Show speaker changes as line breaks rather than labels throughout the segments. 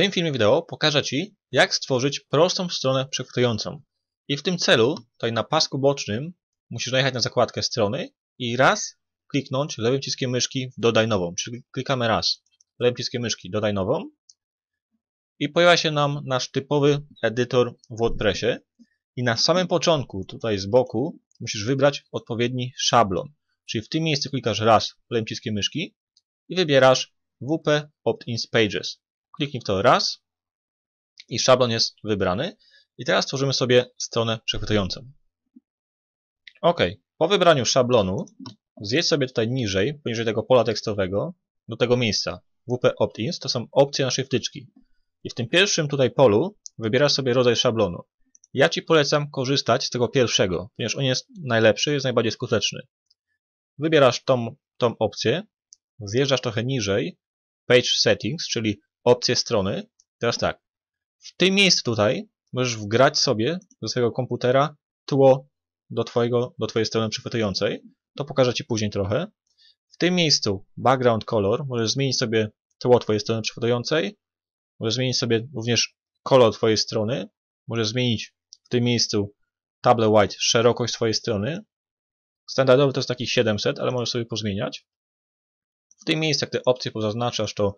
tym filmie wideo pokażę Ci, jak stworzyć prostą stronę przechwytującą. I w tym celu, tutaj na pasku bocznym, musisz najechać na zakładkę strony i raz kliknąć lewym przyciskiem myszki dodaj nową. Czyli klikamy raz lewym przyciskiem myszki dodaj nową i pojawia się nam nasz typowy edytor w WordPressie i na samym początku, tutaj z boku, musisz wybrać odpowiedni szablon. Czyli w tym miejscu klikasz raz lewym przyciskiem myszki i wybierasz WP Opt-in Pages. Kliknij w to raz i szablon jest wybrany. I teraz tworzymy sobie stronę przechwytującą. OK, po wybraniu szablonu zjedź sobie tutaj niżej, poniżej tego pola tekstowego, do tego miejsca. WP Opt-ins to są opcje naszej wtyczki. I w tym pierwszym tutaj polu wybierasz sobie rodzaj szablonu. Ja Ci polecam korzystać z tego pierwszego, ponieważ on jest najlepszy, jest najbardziej skuteczny. Wybierasz tą, tą opcję, zjeżdżasz trochę niżej, Page Settings, czyli opcję strony. Teraz tak, w tym miejscu tutaj możesz wgrać sobie do swojego komputera tło do, twojego, do Twojej strony przechwytującej. To pokażę Ci później trochę. W tym miejscu background color możesz zmienić sobie tło Twojej strony przechwytującej. Możesz zmienić sobie również kolor Twojej strony. Możesz zmienić w tym miejscu table white, szerokość Twojej strony. Standardowy to jest taki 700, ale możesz sobie pozmieniać. W tym miejscu, jak te opcje pozaznaczasz, to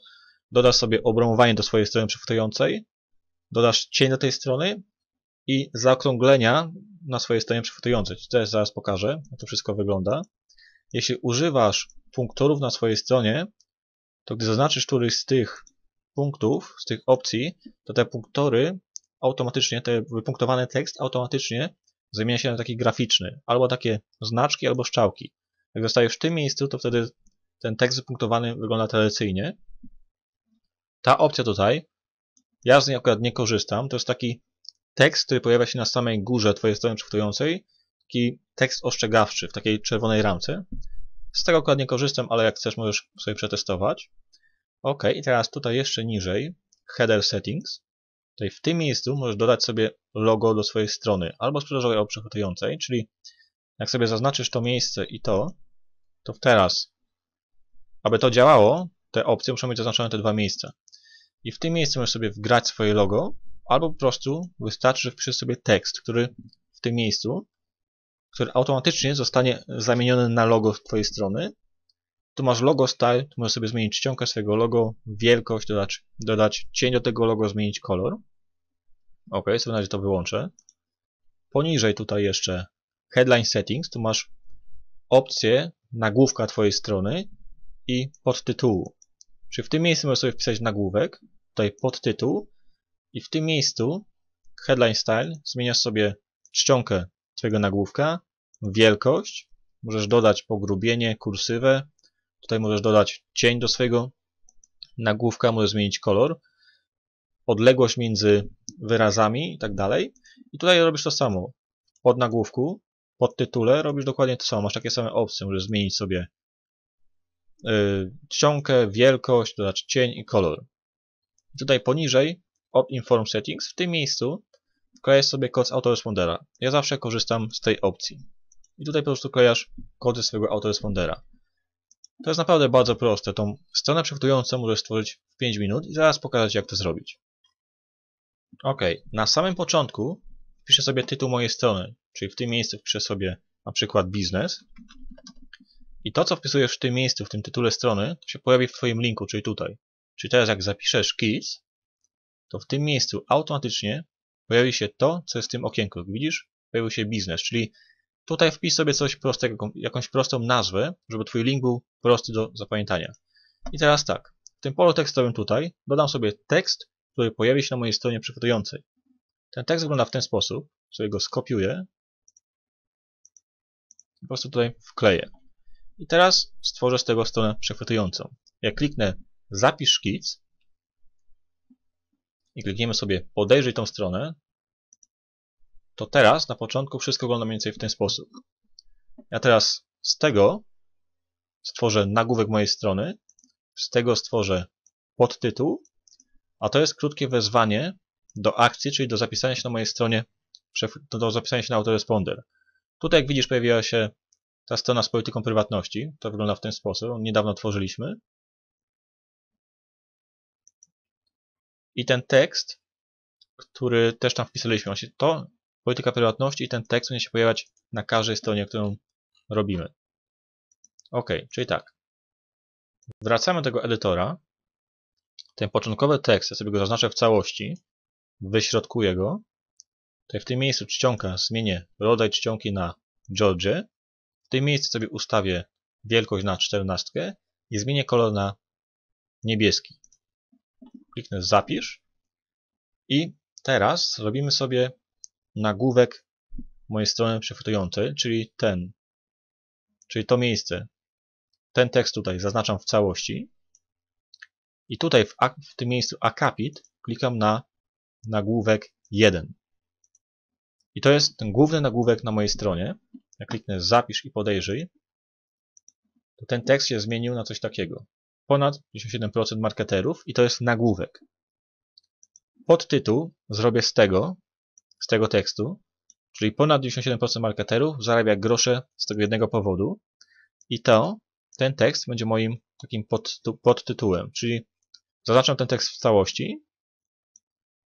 dodasz sobie obramowanie do swojej strony przechwytującej, dodasz cień do tej strony i zaokrąglenia na swojej stronie przechwytującej. Też zaraz pokażę, jak to wszystko wygląda. Jeśli używasz punktorów na swojej stronie, to gdy zaznaczysz któryś z tych punktów, z tych opcji, to te punktory automatycznie, ten wypunktowany tekst automatycznie zamienia się na taki graficzny, albo takie znaczki, albo szczałki. Jak zostajesz w tym miejscu, to wtedy ten tekst wypunktowany wygląda tradycyjnie. Ta opcja tutaj, ja z niej akurat nie korzystam, to jest taki tekst, który pojawia się na samej górze Twojej strony przechwytującej, taki tekst ostrzegawczy w takiej czerwonej ramce. Z tego akurat nie korzystam, ale jak chcesz, możesz sobie przetestować. Ok, i teraz tutaj jeszcze niżej, header settings. Tutaj w tym miejscu możesz dodać sobie logo do swojej strony, albo sprzedażowej, albo przechwytującej, czyli jak sobie zaznaczysz to miejsce i to, to teraz, aby to działało, te opcje muszą mieć zaznaczone te dwa miejsca. I w tym miejscu możesz sobie wgrać swoje logo, albo po prostu wystarczy, że wpiszesz sobie tekst, który w tym miejscu, który automatycznie zostanie zamieniony na logo Twojej strony. Tu masz logo style, tu możesz sobie zmienić czcionkę swojego logo, wielkość, dodać, dodać cień do tego logo, zmienić kolor. Ok, sobie na razie to wyłączę. Poniżej tutaj jeszcze headline settings, tu masz opcję nagłówka Twojej strony i podtytułu. Czyli w tym miejscu możesz sobie wpisać nagłówek, tutaj podtytuł i w tym miejscu headline style zmieniasz sobie czcionkę Twojego nagłówka, wielkość, możesz dodać pogrubienie, kursywę, tutaj możesz dodać cień do swojego nagłówka, możesz zmienić kolor, odległość między wyrazami i tak dalej. I tutaj robisz to samo. Pod nagłówku, pod tytule robisz dokładnie to samo. Masz takie same opcje. Możesz zmienić sobie czcionkę, wielkość, dodać cień i kolor. Tutaj poniżej Opt-in Settings, w tym miejscu wklejasz sobie kod autorespondera. Ja zawsze korzystam z tej opcji. I tutaj po prostu klejasz kody swojego autorespondera. To jest naprawdę bardzo proste. Tą stronę przechwytującą możesz stworzyć w 5 minut i zaraz pokażę Ci, jak to zrobić. Ok, na samym początku wpiszę sobie tytuł mojej strony, czyli w tym miejscu wpiszę sobie na przykład biznes. I to, co wpisujesz w tym miejscu, w tym tytule strony, to się pojawi w Twoim linku, czyli tutaj. Czyli teraz jak zapiszesz kids, to w tym miejscu automatycznie pojawi się to, co jest w tym okienku. Widzisz, pojawił się biznes, czyli tutaj wpisz sobie coś prostego, jakąś prostą nazwę, żeby Twój link był prosty do zapamiętania. I teraz tak, w tym polu tekstowym tutaj dodam sobie tekst, który pojawi się na mojej stronie przechwytującej. Ten tekst wygląda w ten sposób, sobie go skopiuję po prostu tutaj wkleję. I teraz stworzę z tego stronę przechwytującą. Jak kliknę zapisz szkic i klikniemy sobie podejrzyj tą stronę, to teraz na początku wszystko wygląda mniej więcej w ten sposób. Ja teraz z tego stworzę nagłówek mojej strony, z tego stworzę podtytuł, a to jest krótkie wezwanie do akcji, czyli do zapisania się na mojej stronie, do zapisania się na autoresponder. Tutaj jak widzisz pojawiła się ta strona z polityką prywatności, to wygląda w ten sposób, niedawno tworzyliśmy. i ten tekst, który też tam wpisaliśmy. Właśnie to, polityka prywatności i ten tekst będzie się pojawiać na każdej stronie, którą robimy. Ok, czyli tak. Wracamy do tego edytora. Ten początkowy tekst, ja sobie go zaznaczę w całości. Wyśrodkuję go. Tutaj w tym miejscu czcionka zmienię rodzaj czcionki na George. Tym miejscu sobie ustawię wielkość na 14 i zmienię kolor na niebieski. Kliknę zapisz i teraz robimy sobie nagłówek mojej strony przechwytującej, czyli ten, czyli to miejsce. Ten tekst tutaj zaznaczam w całości i tutaj w, w tym miejscu akapit klikam na nagłówek 1. I to jest ten główny nagłówek na mojej stronie. Jak kliknę zapisz i podejrzyj, to ten tekst się zmienił na coś takiego. Ponad 57% marketerów i to jest nagłówek. Podtytuł zrobię z tego, z tego tekstu, czyli ponad 97% marketerów zarabia grosze z tego jednego powodu i to, ten tekst będzie moim takim podtytułem, czyli zaznaczam ten tekst w całości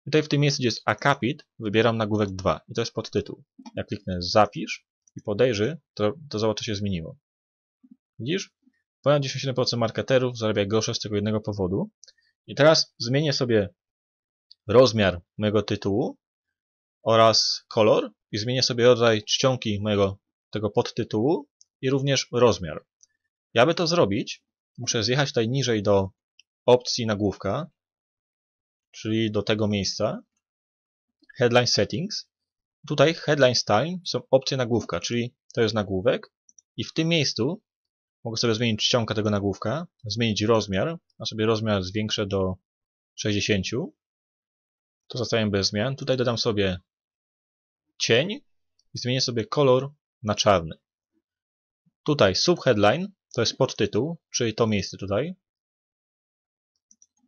Tutaj w tym miejscu, gdzie jest akapit, wybieram nagłówek 2 i to jest podtytuł. Jak kliknę zapisz i podejrzy, to, to zobacz, co się zmieniło. Widzisz? Ponad 97% marketerów zarabia grosze z tego jednego powodu. I teraz zmienię sobie rozmiar mojego tytułu oraz kolor i zmienię sobie rodzaj czcionki mojego tego podtytułu i również rozmiar. Ja aby to zrobić, muszę zjechać tutaj niżej do opcji nagłówka czyli do tego miejsca, Headline Settings. Tutaj Headline Style są opcje nagłówka, czyli to jest nagłówek i w tym miejscu mogę sobie zmienić czcionkę tego nagłówka, zmienić rozmiar, a sobie rozmiar zwiększę do 60. To zostawiam bez zmian. Tutaj dodam sobie cień i zmienię sobie kolor na czarny. Tutaj subheadline to jest podtytuł, czyli to miejsce tutaj.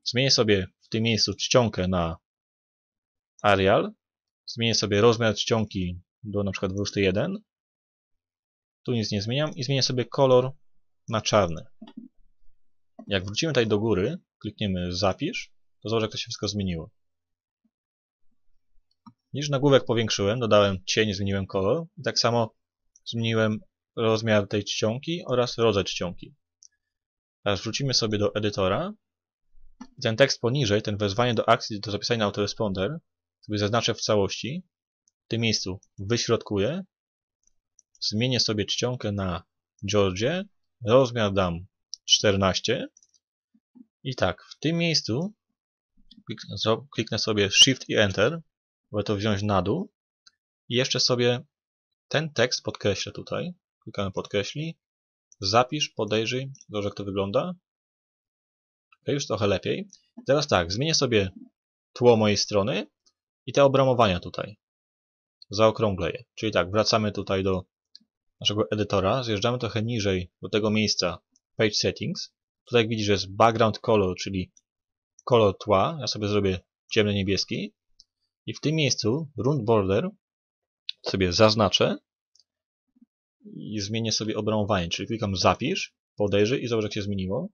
Zmienię sobie w tym miejscu czcionkę na Arial. Zmienię sobie rozmiar czcionki do na przykład 21. Tu nic nie zmieniam i zmienię sobie kolor na czarny. Jak wrócimy tutaj do góry, klikniemy zapisz, to zobacz jak to się wszystko zmieniło. Niż nagłówek powiększyłem, dodałem cień, zmieniłem kolor i tak samo zmieniłem rozmiar tej czcionki oraz rodzaj czcionki. Teraz wrócimy sobie do edytora ten tekst poniżej, ten wezwanie do akcji do zapisania autoresponder, sobie zaznaczę w całości. W tym miejscu wyśrodkuję. Zmienię sobie czcionkę na Georgie. Rozmiar dam 14. I tak, w tym miejscu kliknę sobie Shift i Enter, aby to wziąć na dół. I jeszcze sobie ten tekst podkreślę tutaj. Klikamy podkreśli. Zapisz, podejrzyj. Zobacz jak to wygląda. Ok, już trochę lepiej. Teraz tak, zmienię sobie tło mojej strony i te obramowania tutaj. Zaokrąglę je. Czyli tak, wracamy tutaj do naszego edytora, zjeżdżamy trochę niżej do tego miejsca Page Settings. Tutaj jak widzisz jest Background Color, czyli kolor tła. Ja sobie zrobię ciemny niebieski. I w tym miejscu Rund Border sobie zaznaczę i zmienię sobie obramowanie, czyli klikam zapisz, podejrzyj i zobacz jak się zmieniło.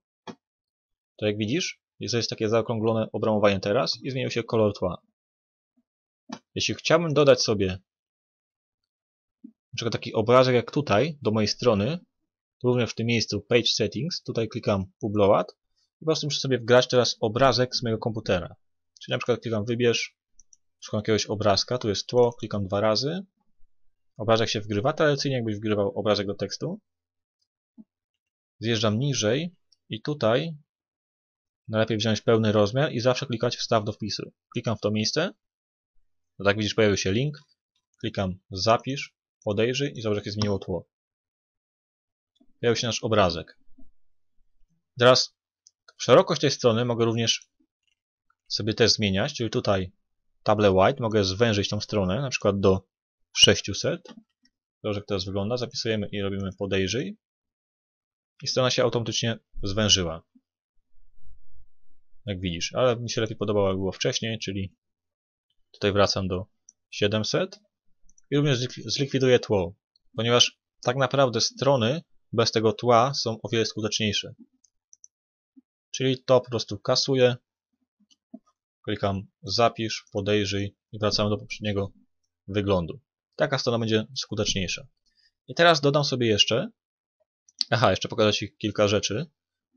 To jak widzisz, jest takie zaokrąglone obramowanie teraz i zmienił się kolor tła. Jeśli chciałbym dodać sobie na taki obrazek jak tutaj, do mojej strony, również w tym miejscu Page Settings, tutaj klikam Upload i po prostu muszę sobie wgrać teraz obrazek z mojego komputera. Czyli na przykład klikam Wybierz, szukam jakiegoś obrazka, tu jest tło, klikam dwa razy. Obrazek się wgrywa, tradycyjnie jakbyś wgrywał obrazek do tekstu. Zjeżdżam niżej i tutaj Najlepiej wziąć pełny rozmiar i zawsze klikać wstaw do wpisu. Klikam w to miejsce. No tak widzisz, pojawił się link. Klikam zapisz, podejrzyj i zobacz, jakie zmieniło tło. Pojawił się nasz obrazek. Teraz szerokość tej strony mogę również sobie też zmieniać, czyli tutaj table white mogę zwężyć tą stronę, na przykład do 600. Zobacz, jak teraz wygląda. Zapisujemy i robimy podejrzyj. I strona się automatycznie zwężyła jak widzisz, ale mi się lepiej podobało jak było wcześniej, czyli tutaj wracam do 700 i również zlikwiduję tło, ponieważ tak naprawdę strony bez tego tła są o wiele skuteczniejsze. Czyli to po prostu kasuję, Klikam zapisz, podejrzyj i wracamy do poprzedniego wyglądu. Taka strona będzie skuteczniejsza. I teraz dodam sobie jeszcze, aha, jeszcze pokazać Ci kilka rzeczy.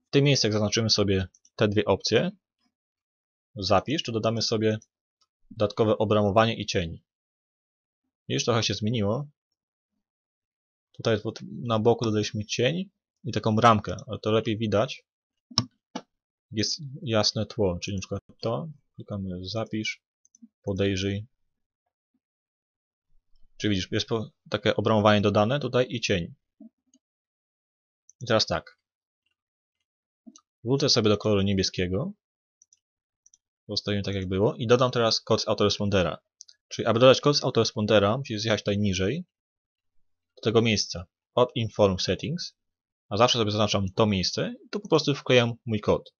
W tym miejscu, zaznaczymy sobie te dwie opcje, zapisz, to dodamy sobie dodatkowe obramowanie i cień. Już trochę się zmieniło. Tutaj na boku dodaliśmy cień i taką ramkę, ale to lepiej widać. Jest jasne tło, czyli na przykład to, klikamy zapisz, podejrzyj. Czyli widzisz, jest takie obramowanie dodane tutaj i cień. I teraz tak. Wrócę sobie do koloru niebieskiego. Zostawimy tak jak było. I dodam teraz kod z autorespondera. Czyli aby dodać kod z autorespondera, musisz zjechać tutaj niżej. Do tego miejsca. Od Inform Settings. A zawsze sobie zaznaczam to miejsce i tu po prostu wklejam mój kod.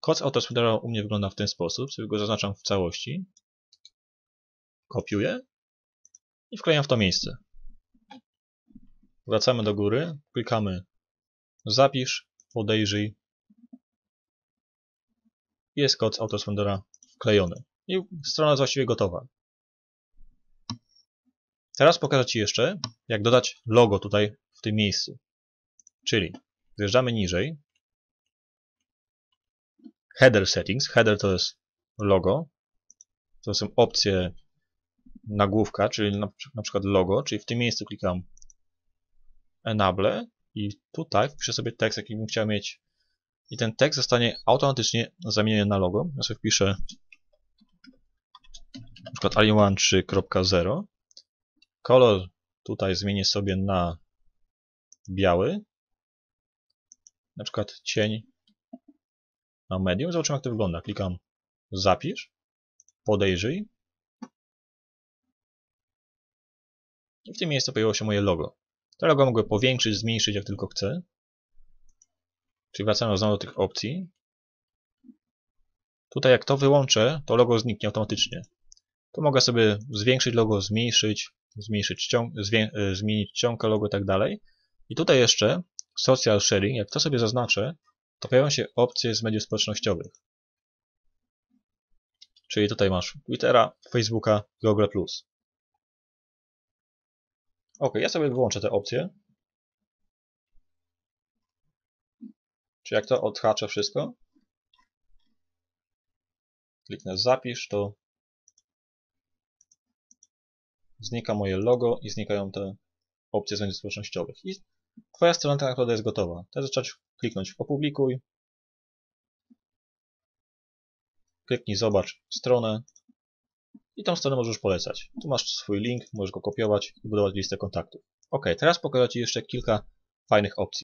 Kod z autorespondera u mnie wygląda w ten sposób. Sobie go zaznaczam w całości. Kopiuję. I wklejam w to miejsce. Wracamy do góry. Klikamy Zapisz, podejrzyj jest kod z autoswindera wklejony. I strona jest właściwie gotowa. Teraz pokażę Ci jeszcze, jak dodać logo tutaj w tym miejscu. Czyli zjeżdżamy niżej. Header settings. Header to jest logo. To są opcje nagłówka, czyli na, na przykład logo, czyli w tym miejscu klikam enable i tutaj wpiszę sobie tekst, jaki bym chciał mieć i ten tekst zostanie automatycznie zamieniony na logo. Ja sobie wpiszę na przykład alien 3.0 kolor tutaj zmienię sobie na biały na przykład cień na medium. Zobaczymy jak to wygląda. Klikam zapisz, podejrzyj i w tym miejscu pojawiło się moje logo. To logo mogę powiększyć, zmniejszyć jak tylko chcę. Czyli wracamy znowu do tych opcji. Tutaj jak to wyłączę, to logo zniknie automatycznie. Tu mogę sobie zwiększyć logo, zmniejszyć, zmniejszyć ciąg, e, zmienić ciąg logo i tak dalej. I tutaj jeszcze social sharing, jak to sobie zaznaczę, to pojawią się opcje z mediów społecznościowych. Czyli tutaj masz Twittera, Facebooka, Google+. Ok, ja sobie wyłączę te opcje. Czy jak to odhaczę wszystko, kliknę zapisz, to znika moje logo i znikają te opcje z społecznościowych. I Twoja strona tak naprawdę jest gotowa. Teraz zacząć kliknąć opublikuj. Kliknij zobacz stronę i tą stronę możesz polecać. Tu masz swój link, możesz go kopiować i budować listę kontaktów. Ok, teraz pokażę Ci jeszcze kilka fajnych opcji.